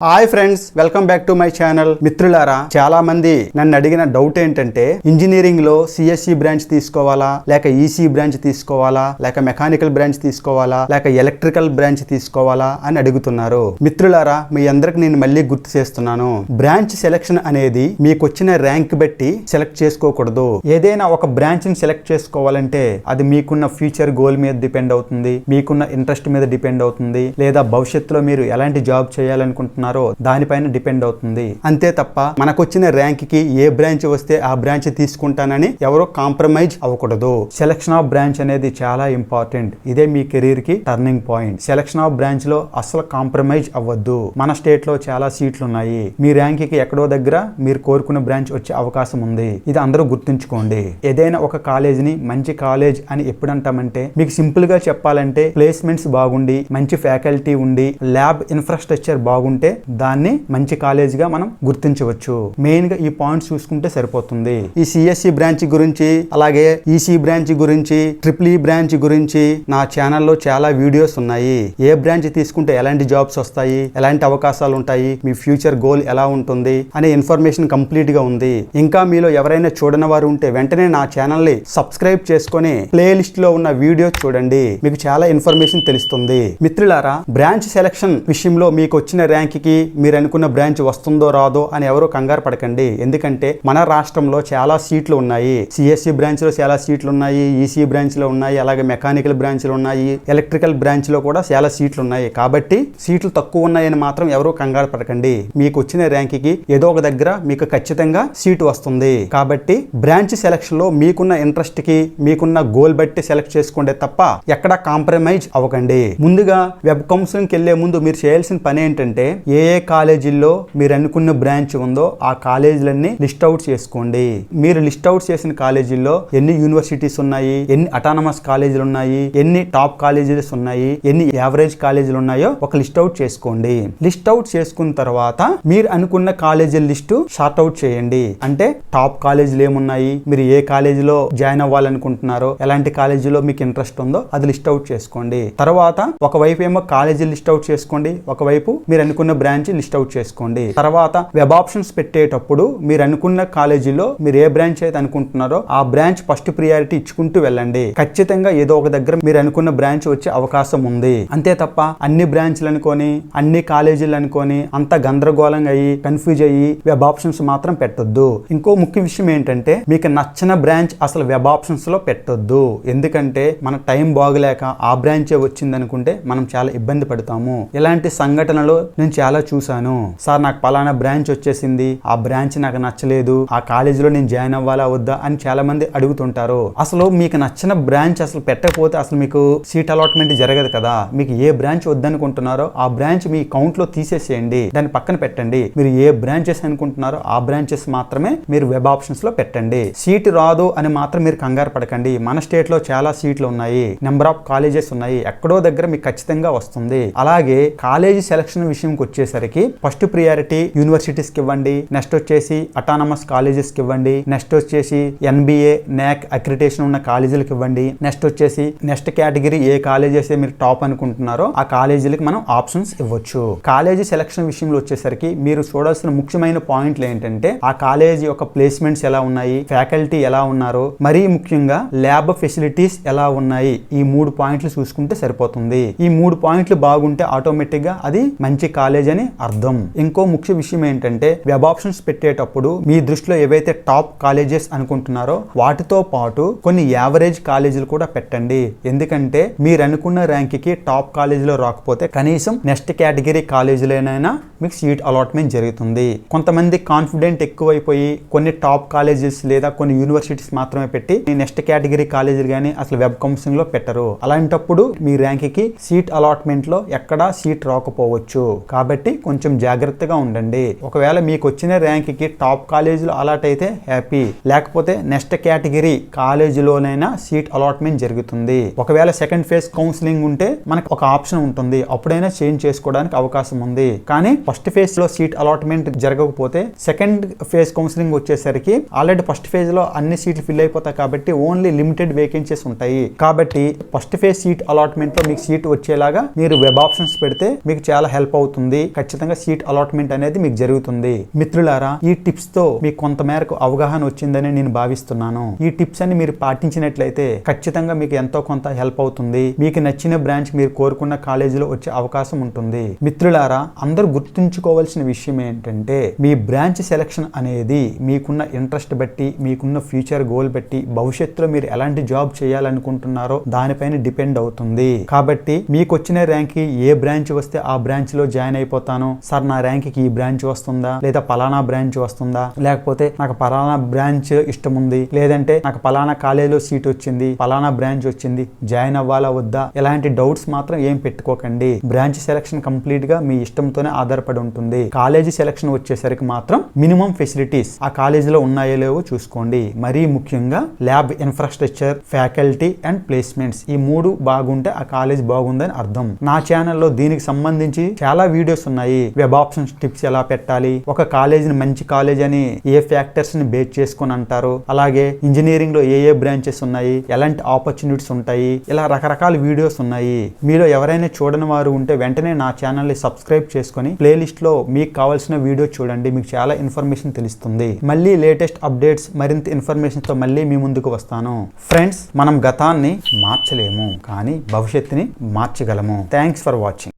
Hi friends welcome back to my channel మిత్రులారా చాలా మంది నన్ను అడిగిన డౌట్ ఏంటంటే ఇంజనీరింగ్లో సిఎస్సి బ్రాంచ్ తీసుకోవాలా? లేక ఈసీ బ్రాంచ్ తీసుకోవాలా? లేక మెకానికల్ బ్రాంచ్ తీసుకోవాలా? లేక ఎలక్ట్రికల్ బ్రాంచ్ తీసుకోవాలా? అని అడుగుతున్నారు. మిత్రులారా మీ అందరికి నేను మళ్ళీ గుర్తు చేస్తున్నాను. బ్రాంచ్ సెలెక్షన్ అనేది మీకు వచ్చిన ర్యాంక్ బట్టి సెలెక్ట్ చేసుకోకూడదు. ఏదైనా ఒక బ్రాంచ్ని సెలెక్ట్ చేసుకోవాలంటే అది మీకున్న ఫ్యూచర్ గోల్ మీద డిపెండ్ అవుతుంది మీకున్న ఇంట్రెస్ట్ మీద డిపెండ్ అవుతుంది లేదా భవిష్యత్తులో మీరు ఎలాంటి జాబ్ చేయాలనుకుంటున్నారు దానిపైన డిపెండ్ అవుతుంది. అంతే తప్ప మనకొచ్చిన ర్యాంక్కి ఏ బ్రాంచ్ వస్తే ఆ బ్రాంచ్ తీసుకుంటానని ఎవరో కాంప్రమైజ్ అవ్వకూడదు. సెలక్షన్ ఆఫ్ బ్రాంచ్ అనేది చాలా ఇంపార్టెంట్. ఇదే మీ కెరీర్కి టర్నింగ్ పాయింట్. సెలక్షన్ ఆఫ్ బ్రాంచ్లో అసలు కాంప్రమైజ్ అవ్వద్దు. మన స్టేట్లో చాలా సీట్లు ఉన్నాయి మీ ర్యాంక్కి ఎక్కడో దగ్గర మీరు కోరుకున్న బ్రాంచ్ వచ్చే అవకాశం ఉంది. ఇది అందరూ గుర్తుంచుకోండి. ఏదైనా ఒక కాలేజ్ని మంచి కాలేజ్ అని ఎప్పుడు అంటామంటే మీకు సింపుల్గా చెప్పాలంటే ప్లేస్మెంట్స్ బాగుండి మంచి ఫ్యాకల్టీ ఉండి ల్యాబ్ ఇన్ఫ్రాస్ట్రక్చర్ బాగుంటే దాన్ని మంచి కాలేజ్గా మనం గుర్తించవచ్చు. మెయిన్గా ఈ పాయింట్స్ చూసుకుంటే సరిపోతుంది. ఈ సిఎస్సి బ్రాంచ్ గురించి అలాగే ఈసీ బ్రాంచ్ గురించి ట్రిపుల్ ఈ బ్రాంచ్ గురించి నా ఛానల్లో చాలా వీడియోస్ ఉన్నాయి. ఏ బ్రాంచ్ తీసుకుంటే ఎలాంటి జాబ్స్ వస్తాయి ఎలాంటి అవకాశాలు ఉంటాయి మీ ఫ్యూచర్ గోల్ ఎలా ఉంటుంది అనే ఇన్ఫర్మేషన్ కంప్లీట్గా ఉంది. ఇంకా మీలో ఎవరైనా చూడని వారు ఉంటే వెంటనే నా ఛానల్ని సబ్స్క్రైబ్ చేసుకొని ప్లే లిస్ట్లో ఉన్న వీడియో చూడండి. మీకు చాలా ఇన్ఫర్మేషన్ తెలుస్తుంది. మిత్రులారా బ్రాంచ్ సెలక్షన్ విషయంలో మీకు వచ్చిన ర్యాంక్ బ్రాంచ్కి మీరు అనుకున్న బ్రాంచ్ వస్తుందో రాదో అని ఎవరు కంగారు పడకండి. ఎందుకంటే మన రాష్ట్రంలో చాలా సీట్లు ఉన్నాయి. సిఎస్సి బ్రాంచ్లో చాలా సీట్లు ఉన్నాయి. ఈసీ బ్రాంచ్లో ఉన్నాయి. అలాగే మెకానికల్ బ్రాంచ్లు ఉన్నాయి. ఎలక్ట్రికల్ బ్రాంచ్లో కూడా చాలా సీట్లు ఉన్నాయి. కాబట్టి సీట్లు తక్కువ ఉన్నాయని మాత్రం ఎవరు కంగారు పడకండి. మీకు వచ్చిన ర్యాంక్కి ఏదో ఒక దగ్గర మీకు ఖచ్చితంగా సీటు వస్తుంది. కాబట్టి బ్రాంచ్ సెలక్షన్లో మీకున్న ఇంట్రెస్ట్కి మీకున్న గోల్ బట్టి సెలెక్ట్ చేసుకోండి తప్ప ఎక్కడ కాంప్రమైజ్ అవ్వకండి. ముందుగా వెబ్ కౌన్సిలింగ్కి వెళ్ళే ముందు మీరు చేయాల్సిన పని ఏంటంటే ఏ ఏ కాలేజీల్లో మీరు అనుకున్న బ్రాంచ్ ఉందో ఆ కాలేజీలన్నీ లిస్ట్ అవుట్ చేసుకోండి. మీరు లిస్ట్ అవుట్ చేసిన కాలేజీల్లో ఎన్ని యూనివర్సిటీస్ ఉన్నాయి ఎన్ని అటానమస్ కాలేజీలు ఉన్నాయి ఎన్ని టాప్ కాలేజీస్ ఉన్నాయి ఎన్ని యావరేజ్ కాలేజీలు ఉన్నాయో ఒక లిస్ట్ అవుట్ చేసుకోండి. లిస్ట్ అవుట్ చేసుకున్న తర్వాత మీరు అనుకున్న కాలేజీల లిస్టు షార్ట్ అవుట్ చేయండి. అంటే టాప్ కాలేజీలు ఏమున్నాయి మీరు ఏ కాలేజీలో జాయిన్ అవ్వాలనుకుంటున్నారో ఎలాంటి కాలేజీలో మీకు ఇంట్రెస్ట్ ఉందో అది లిస్ట్ అవుట్ చేసుకోండి. తర్వాత ఒకవైపు ఏమో కాలేజీ లిస్ట్ అవుట్ చేసుకోండి ఒకవైపు మీరు అనుకున్న బ్రాంచ్ లిస్ట్ అవుట్ చేసుకోండి. తర్వాత వెబ్ ఆప్షన్స్ పెట్టేటప్పుడు మీరు అనుకున్న కాలేజీలో మీరు ఏ బ్రాంచ్ అయితే అనుకుంటున్నారో ఆ బ్రాంచ్ ఫస్ట్ ప్రియారిటీ ఇచ్చుకుంటూ వెళ్ళండి. ఖచ్చితంగా ఏదో ఒక దగ్గర మీరు అనుకున్న బ్రాంచ్ వచ్చే అవకాశం ఉంది. అంతే తప్ప అన్ని బ్రాంచ్లు అనుకొని అన్ని కాలేజీలు అనుకొని అంత గందరగోళంగా అయ్యి కన్ఫ్యూజ్ అయ్యి వెబ్ ఆప్షన్స్ మాత్రం పెట్టొద్దు. ఇంకో ముఖ్య విషయం ఏంటంటే మీకు నచ్చిన బ్రాంచ్ అసలు వెబ్ ఆప్షన్స్లో పెట్టొద్దు. ఎందుకంటే మన టైం బాగలేక ఆ బ్రాంచే వచ్చింది అనుకుంటే మనం చాలా ఇబ్బంది పడతాము. ఇలాంటి సంఘటనలు నేను చాలా చూసాను సార్ నాకు పలానా బ్రాంచ్ వచ్చేసింది. ఆ బ్రాంచ్ నాకు నచ్చలేదు. ఆ కాలేజీలో నేను జాయిన్ అవ్వాలా వద్దా అని చాలా మంది అడుగుతుంటారు. అసలు మీకు నచ్చిన బ్రాంచ్ అసలు పెట్టకపోతే అసలు మీకు సీట్ అలాట్మెంట్ జరగదు కదా. మీకు ఏ బ్రాంచ్ వద్దనుకుంటున్నారో ఆ బ్రాంచ్ మీ కౌంట్లో తీసేసేయండి. దాన్ని పక్కన పెట్టండి. మీరు ఏ బ్రాంచెస్ అనుకుంటున్నారో ఆ బ్రాంచెస్ మాత్రమే మీరు వెబ్ ఆప్షన్స్లో పెట్టండి. సీట్ రాదు అని మాత్రం మీరు కంగారు పడకండి. మన స్టేట్లో చాలా సీట్లు ఉన్నాయి. నెంబర్ ఆఫ్ కాలేజెస్ ఉన్నాయి. ఎక్కడో దగ్గర మీకు ఖచ్చితంగా వస్తుంది. అలాగే కాలేజీ సెలక్షన్ విషయంకి వచ్చేసరికి ఫస్ట్ ప్రియారిటీ యూనివర్సిటీస్కి ఇవ్వండి నెక్స్ట్ వచ్చేసి అటానమస్ కాలేజెస్కి ఇవ్వండి నెక్స్ట్ వచ్చేసి ఎన్బిఏ నాక్ అక్రిటేషన్ ఉన్న కాలేజీలకు ఇవ్వండి నెక్స్ట్ వచ్చేసి నెక్స్ట్ కేటగిరీ ఏ కాలేజెస్ మీరు టాప్ అనుకుంటున్నారో ఆ కాలేజీలకు మనం ఆప్షన్స్ ఇవ్వచ్చు. కాలేజీ సెలక్షన్ విషయంలో వచ్చేసరికి మీరు చూడాల్సిన ముఖ్యమైన పాయింట్లు ఏంటంటే ఆ కాలేజీ యొక్క ప్లేస్మెంట్స్ ఎలా ఉన్నాయి ఫ్యాకల్టీ ఎలా ఉన్నారు మరీ ముఖ్యంగా ల్యాబ్ ఫెసిలిటీస్ ఎలా ఉన్నాయి ఈ మూడు పాయింట్లు చూసుకుంటే సరిపోతుంది. ఈ మూడు పాయింట్లు బాగుంటే ఆటోమేటిక్గా అది మంచి కాలేజ్ అని అర్థం. ఇంకో ముఖ్య విషయం ఏంటంటే వెబ్ ఆప్షన్స్ పెట్టేటప్పుడు మీ దృష్టిలో ఏవైతే టాప్ కాలేజెస్ అనుకుంటున్నారో వాటితో పాటు కొన్ని యావరేజ్ కాలేజీలు కూడా పెట్టండి. ఎందుకంటే మీరు అనుకున్న ర్యాంక్కి టాప్ కాలేజీలో రాకపోతే కనీసం నెక్స్ట్ కేటగిరీ కాలేజీలోనైనా మీకు సీట్ అలాట్మెంట్ జరుగుతుంది. కొంతమంది కాన్ఫిడెంట్ ఎక్కువైపోయి కొన్ని టాప్ కాలేజెస్ లేదా కొన్ని యూనివర్సిటీస్ మాత్రమే పెట్టి నెక్స్ట్ కేటగిరీ కాలేజీలు కానీ అసలు వెబ్ కౌన్సిలింగ్లో పెట్టరు. అలాంటప్పుడు మీ ర్యాంక్కి సీట్ అలాట్మెంట్లో ఎక్కడా సీట్ రాకపోవచ్చు. కాబట్టి కాబట్టి కొంచెం జాగ్రత్తగా ఉండండి. ఒకవేళ మీకు వచ్చిన ర్యాంక్కి టాప్ కాలేజీలో అలాట్ అయితే హ్యాపీ. లేకపోతే నెక్స్ట్ కేటగిరీ కాలేజీలోనైనా సీట్ అలాట్మెంట్ జరుగుతుంది. ఒకవేళ సెకండ్ ఫేజ్ కౌన్సిలింగ్ ఉంటే మనకు ఒక ఆప్షన్ ఉంటుంది. అప్పుడైనా చేంజ్ చేసుకోవడానికి అవకాశం ఉంది. కానీ ఫస్ట్ ఫేజ్లో సీట్ అలాట్మెంట్ జరగకపోతే సెకండ్ ఫేజ్ కౌన్సిలింగ్ వచ్చేసరికి ఆల్రెడీ ఫస్ట్ ఫేజ్లో అన్ని సీట్లు ఫిల్ అయిపోతాయి కాబట్టి ఓన్లీ లిమిటెడ్ వేకెన్సీస్ ఉంటాయి. కాబట్టి ఫస్ట్ ఫేజ్ సీట్ అలాట్మెంట్లో మీకు సీట్ వచ్చేలాగా మీరు వెబ్ ఆప్షన్స్ పెడితే మీకు చాలా హెల్ప్ అవుతుంది. ఖచ్చితంగా సీట్ అలాట్మెంట్ అనేది మీకు జరుగుతుంది. మిత్రులారా ఈ టిప్స్తో మీకు కొంత మేరకు అవగాహన వచ్చిందని నేను భావిస్తున్నాను. ఈ టిప్స్ అన్ని మీరు పాటించినట్లయితే ఖచ్చితంగా మీకు ఎంతో కొంత హెల్ప్ అవుతుంది. మీకు నచ్చిన బ్రాంచ్ మీరు కోరుకున్న కాలేజీలో వచ్చే అవకాశం ఉంటుంది. మిత్రులారా అందరూ గుర్తుంచుకోవాల్సిన విషయం ఏంటంటే మీ బ్రాంచ్ సెలక్షన్ అనేది మీకున్న ఇంట్రెస్ట్ బట్టి మీకున్న ఫ్యూచర్ గోల్ బట్టి భవిష్యత్తులో మీరు ఎలాంటి జాబ్ చేయాలనుకుంటున్నారో దానిపైన డిపెండ్ అవుతుంది. కాబట్టి మీకు వచ్చిన ర్యాంక్కి ఏ బ్రాంచ్ వస్తే ఆ బ్రాంచ్లో జాయిన్ అయిపోతాను సార్ నా ర్యాంక్కి ఈ బ్రాంచ్ వస్తుందా లేదా పలానా బ్రాంచ్ వస్తుందా లేకపోతే నాకు పలానా బ్రాంచ్ ఇష్టం ఉంది లేదంటే నాకు పలానా కాలేజీలో సీట్ వచ్చింది పలానా బ్రాంచ్ వచ్చింది జాయిన్ అవ్వాలా వద్దా? ఇలాంటి డౌట్స్ మాత్రం ఏం పెట్టుకోకండి. బ్రాంచ్ సెలక్షన్ కంప్లీట్గా మీ ఇష్టంతోనే ఆధారపడి ఉంటుంది. కాలేజీ సెలక్షన్ వచ్చేసరికి మాత్రం మినిమం ఫెసిలిటీస్ ఆ కాలేజీలో ఉన్నాయో లేవో చూసుకోండి. మరీ ముఖ్యంగా lab infrastructure faculty and placements ఈ మూడు బాగుంటే ఆ కాలేజ్ బాగుందని అర్థం. నా ఛానల్లో దీనికి సంబంధించి చాలా వీడియోస్ ఉన్నాయి. వెబ్ ఆప్షన్స్ టిప్స్ ఎలా పెట్టాలి? ఒక కాలేజీని మంచి కాలేజ్ అని ఏ ఫ్యాక్టర్స్ని బేస్ చేసుకొని అంటారు? అలాగే ఇంజనీరింగ్లో ఏ ఏ బ్రాంచెస్ ఉన్నాయి? ఎలాంటి ఆపర్చునిటీస్ ఉంటాయి? ఇలా రకరకాల వీడియోస్ ఉన్నాయి. మీలో ఎవరైనా చూడని వారు ఉంటే వెంటనే నా ఛానల్ని సబ్స్క్రైబ్ చేసుకొని ప్లేలిస్ట్లో మీకు కావాల్సిన వీడియో చూడండి. మీకు చాలా ఇన్ఫర్మేషన్ తెలుస్తుంది. మళ్ళీ లేటెస్ట్ అప్డేట్స్ మరింత ఇన్ఫర్మేషన్తో మళ్ళీ మీ ముందుకు వస్తాను. ఫ్రెండ్స్ మనం గతాన్ని మార్చలేము కానీ భవిష్యత్తుని మార్చగలము. Thanks for watching